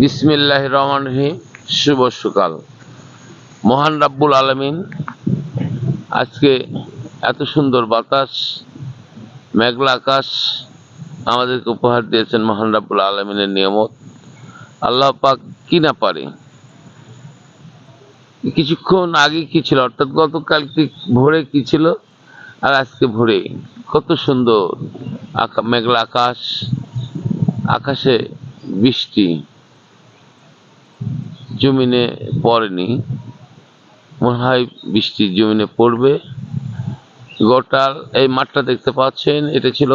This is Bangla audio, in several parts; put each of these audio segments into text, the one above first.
বিসমিল্লাহ রহমান রহিম, শুভ সকাল। মহান রাব্বুল আলমিন, আজকে এত সুন্দর বাতাস, মেঘলা আকাশ আমাদেরকে উপহার দিয়েছেন মহান রাব্বুল আলমিনের নিয়ামত। আল্লাহ পাক কি না পারে? কিছুক্ষণ আগে কি ছিল? অর্থাৎ গতকালকে ভোরে কি ছিল? আর আজকে ভোরে কত সুন্দর মেঘলা আকাশ, আকাশে বৃষ্টি। জমিনে পড়েনি। মনে হয় বৃষ্টি জমিনে পড়বে। গোটাল এই মাঠটা দেখতে পাচ্ছেন, এটা ছিল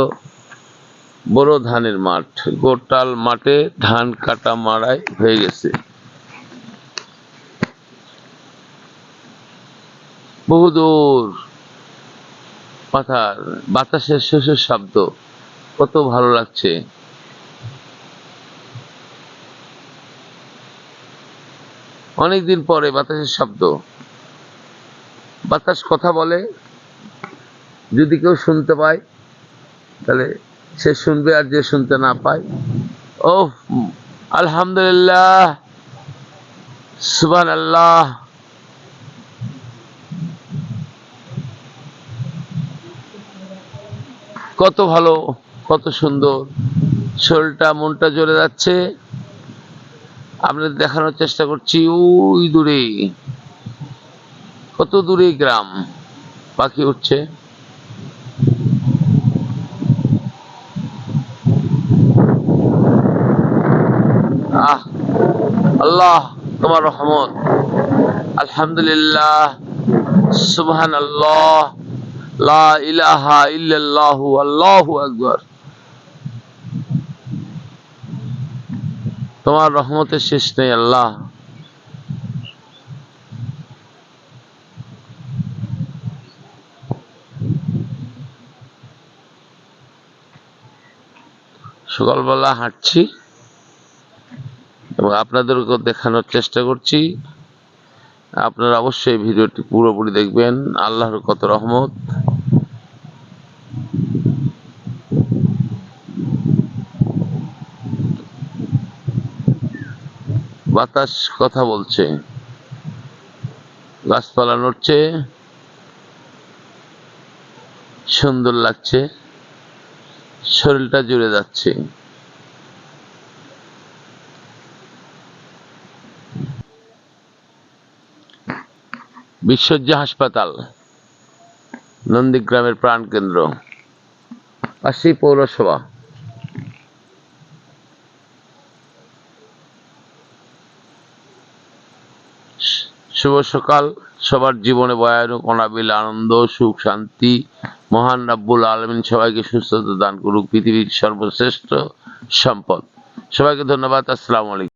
বড় ধানের মাঠ। গোটাল মাঠে ধান কাটা মারাই হয়ে গেছে। বহুদূর পাথার বাতাসের শেষের শব্দ, কত ভালো লাগছে। অনেকদিন পরে বাতাসের শব্দ। বাতাস কথা বলে, যদি কেউ শুনতে পায়, তাহলে সে শুনবে আর যে শুনতে না পায়। ও আলহামদুলিল্লাহ সুবান আল্লাহ কত ভালো, কত সুন্দর। শরীরটা, মনটা জ্বলে যাচ্ছে। আপনাদের দেখানোর চেষ্টা করছি, ওই দূরে। কত দূরে গ্রাম? পাখি উঠছে আহ, আল্লাহ, তোমার রহমত। আলহামদুলিল্লাহ সুবহান আল্লাহ লা ইলাহা ইল্লাল্লাহু, আল্লাহু আকবার। তোমার রহমতের শেষ নেই, আল্লাহ। সকালবেলা হাঁটছি এবং আপনাদেরকে দেখানোর চেষ্টা করছি। আপনারা অবশ্যই ভিডিওটি পুরোপুরি দেখবেন। আল্লাহর কত রহমত। বাতাস কথা বলছে। গাছপালা নড়ছে। সুন্দর লাগছে। শরীরটা জুড়ে যাচ্ছে। বিশ্বজ্জা হাসপাতাল, নন্দীগ্রামের প্রাণকেন্দ্র পাশেই পৌরসভা। শুভ সকাল। সবার জীবনে বয়ানুক অনাবিল আনন্দ, সুখ, শান্তি। মহান রাব্বুল আলমিন সবাইকে সুস্থতা দান করুক। পৃথিবীর সর্বশ্রেষ্ঠ সম্পদ। সবাইকে ধন্যবাদ। আসসালামু আলাইকুম।